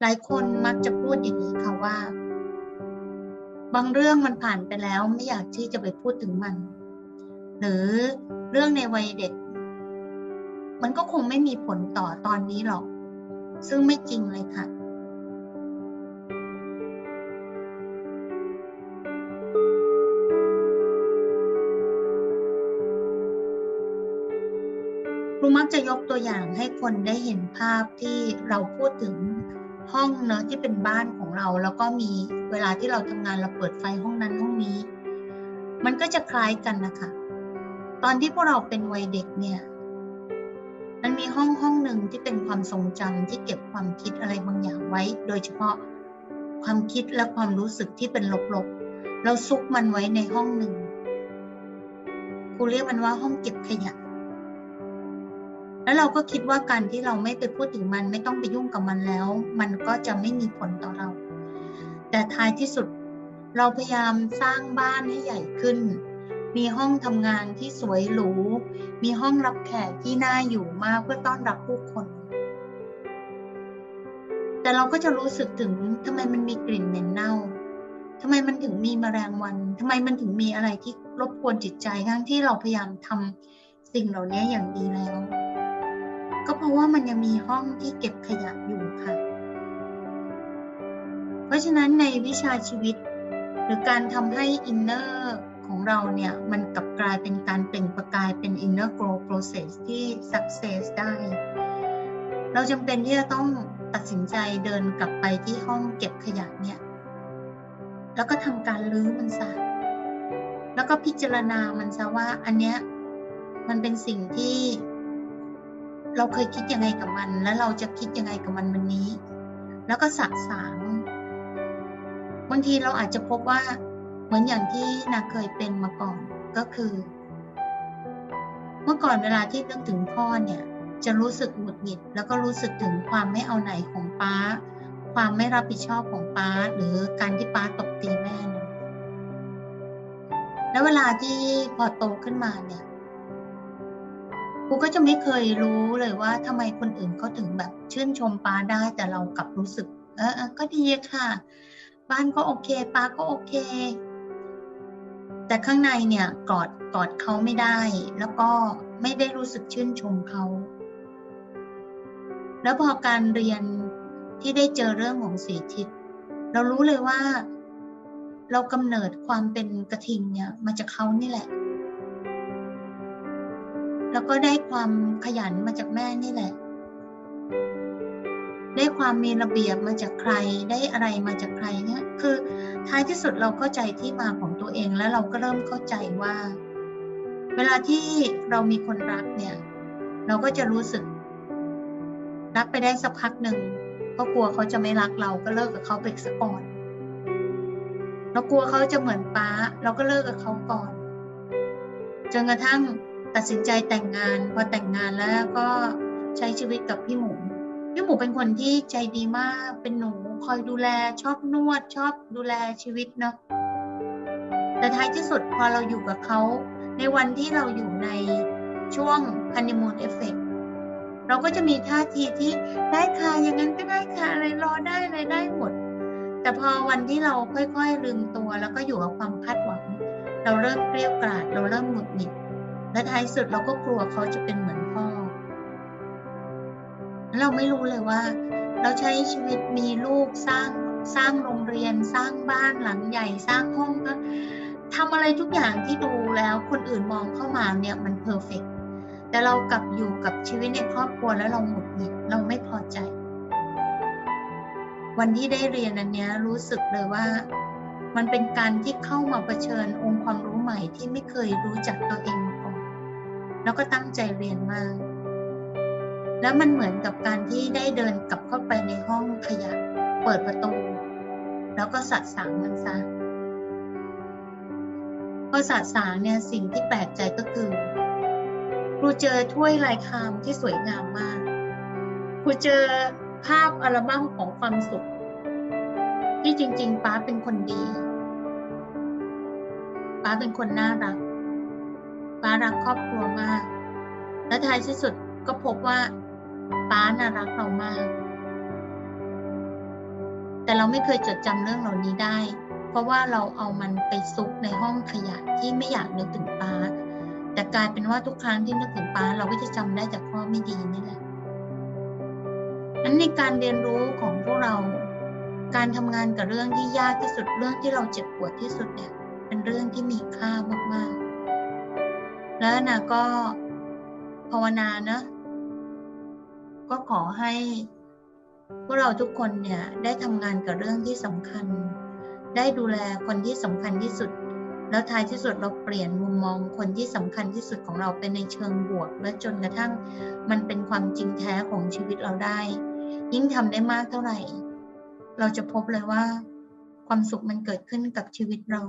หลายคนมักจะพูดอย่างนี้ค่ะว่า บางเรื่องมันผ่านไปแล้วไม่อยากที่จะไปพูดถึงมัน หรือเรื่องในวัยเด็ก มันก็คงไม่มีผลต่อตอนนี้หรอก ซึ่งไม่จริงเลยค่ะครูมักจะยกตัวอย่างให้คนได้เห็นภาพที่เราพูดถึง ห้องเนอะที่เป็นบ้านของเรา แล้วก็มีเวลาที่เราทำงานเราเปิดไฟห้องนั้นห้องนี้ มันก็จะคล้ายกันนะคะตอนที่พวกเราเป็นวัยเด็กเนี่ย มันมีห้องห้องหนึ่งที่เป็นความทรงจำที่เก็บความคิดอะไรบางอย่างไว้ โดยเฉพาะความคิดและความรู้สึกที่เป็นลบๆ เราซุกมันไว้ในห้องหนึ่งครูเรียกมันว่าห้องเก็บขยะ แล้วเราก็คิดว่าการที่เราไม่ไปพูดถึงมันไม่ต้องไปยุ่งกับมันแล้ว มันก็จะไม่มีผลต่อเรา แต่ท้ายที่สุดเราพยายามสร้างบ้านให้ใหญ่ขึ้น มีห้องทำงานที่สวยหรู มีห้องรับแขกที่น่าอยู่มากเพื่อต้อนรับผู้คน แต่เราก็จะรู้สึกถึงทำไมมันมีกลิ่นเหม็นเน่าทำไมมันถึงมีแมลงวันทำไมมันถึงมีอะไรที่รบกวนจิตใจทั้งที่เราพยายามทำสิ่งเหล่านี้อย่างดีแล้ว ก็เพราะว่ามันยังมีห้องที่เก็บขยะอยู่ค่ะ เพราะฉะนั้นในวิชาชีวิต หรือการทำให้อินเนอร์ของเราเนี่ย มันกลับกลายเป็นการเปล่งประกายเป็น inner grow process ที่ success ได้ เราจำเป็นที่จะต้องตัดสินใจเดินกลับไปที่ห้องเก็บขยะเนี่ย แล้วก็ทำการลื้อมันซะ แล้วก็พิจารณามันซะว่าอันเนี้ยมันเป็นสิ่งที่ เราเคยคิดยังไงกับมัน แล้วเราจะคิดยังไงกับมันวันนี้ แล้วก็สะสางบางทีเราอาจจะพบว่าเหมือนอย่างที่นาเคยเป็นมาก่อนก็คือ เมื่อก่อนเวลาที่นึกถึงพ่อเนี่ย จะรู้สึกหงุดหงิด แล้วก็รู้สึกถึงความไม่เอาไหนของป้า ความไม่รับผิดชอบของป้า หรือการที่ป้าตบตีแม่แล้วเวลาที่พอโตขึ้นมาเนี่ย ครูก็จะไม่เคยรู้เลยว่าทำไมคนอื่นเขาถึงแบบ ชื่นชมป้าได้แต่เรากลับรู้สึกเออเออก็ดีค่ะ บ้านก็โอเคป้าก็โอเค แต่ข้างในเนี่ยกอดกอดเขาไม่ได้ แล้วก็ไม่ได้รู้สึกชื่นชมเขาแล้วพอการเรียนที่ได้เจอเรื่องของสีทิศเรารู้เลยว่า เรากำเนิดความเป็นกระทิงเนี่ยมาจากเขานี่แหละ แล้วก็ได้ความขยันมาจากแม่นี่แหละ ได้ความมีระเบียบมาจากใคร ได้อะไรมาจากใครเนี่ยคือท้ายที่สุดเราเข้าใจที่มาของตัวเองแล้วเราก็เริ่มเข้าใจว่า เวลาที่เรามีคนรักเนี่ย เราก็จะรู้สึก รักไปได้สักพักหนึ่งก็กลัวเขาจะไม่รักเราก็เลิกกับเขาไปสักก่อนเรากลัวเขาจะเหมือนป้า เราก็เลิกกับเขาก่อน จนกระทั่ง ตัดสินใจแต่งงาน พอแต่งงานแล้วก็ใช้ชีวิตกับพี่หมู พี่หมูเป็นคนที่ใจดีมาก เป็นหนูคอยดูแลชอบนวด ชอบดูแลชีวิตเนาะ แต่ท้ายที่สุดพอเราอยู่กับเขา ในวันที่เราอยู่ในช่วงฮันนีมูนเอฟเฟกเราก็จะมีท่าทีที่ได้ค่ะอย่างนั้นก็ได้ค่ะอะไรรอได้อะไรได้หมด แต่พอวันที่เราค่อยๆลืมตัว แล้วก็อยู่กับความคาดหวัง เราเริ่มเกลียวกราด เราเริ่มหงุดหงิด และท้ายสุดเราก็กลัวเขาจะเป็นเหมือนพ่อ เราไม่รู้เลยว่า เราใช้ชีวิตมีลูกสร้างสร้างโรงเรียนสร้างบ้านหลังใหญ่สร้างห้องก็ทำอะไรทุกอย่างที่ดูแล้วคนอื่นมองเข้ามาเนี่ยมันเพอร์เฟกแต่เรากลับอยู่กับชีวิตในครอบครัวแล้วเราหงุดหงิดเราไม่พอใจ วันที่ได้เรียนอันเนี้ยรู้สึกเลยว่า มันเป็นการที่เข้ามาเผชิญองค์ความรู้ใหม่ที่ไม่เคยรู้จักตัวเองมา แล้วก็ตั้งใจเรียนมาก แล้วมันเหมือนกับการที่ได้เดินกลับเข้าไปในห้องขยะ เปิดประตู แล้วก็สัดสางมันซะพอสัดสางเนี่ยสิ่งที่แปลกใจก็คือครูเจอถ้วยลายคามที่สวยงามมากครูเจอภาพอัลบั้มของความสุข ที่จริง ๆ ป้าเป็นคนดี ป้าเป็นคนน่ารัก ป้ารักครอบครัวมาก และท้ายที่สุดก็พบว่าป้าน่ารักเรามาก แต่เราไม่เคยจดจำเรื่องเหล่านี้ได้ เพราะว่าเราเอามันไปซุกในห้องขยะที่ไม่อยากนึกถึงป้า แต่กลายเป็นว่าทุกครั้งที่นึกถึงป้า เราก็จะจำได้จากข้อไม่ดีนี่แหละนั้นในการเรียนรู้ของพวกเรา การทำงานกับเรื่องที่ยากที่สุดเรื่องที่เราเจ็บปวดที่สุดเนี่ย เป็นเรื่องที่มีค่ามากๆ แล้วนะก็ภาวนาเนะก็ขอให้พวกเราทุกคนเนี่ยได้ทำงานกับเรื่องที่สำคัญ ได้ดูแลคนที่สำคัญที่สุด แล้วท้ายที่สุดเราเปลี่ยนมุมมองคนที่สำคัญที่สุดของเราเป็นในเชิงบวก และจนกระทั่งมันเป็นความจริงแท้ของชีวิตเราได้ ยิ่งทำได้มากเท่าไหร่ เราจะพบเลยว่า ความสุขมันเกิดขึ้นกับชีวิตเรา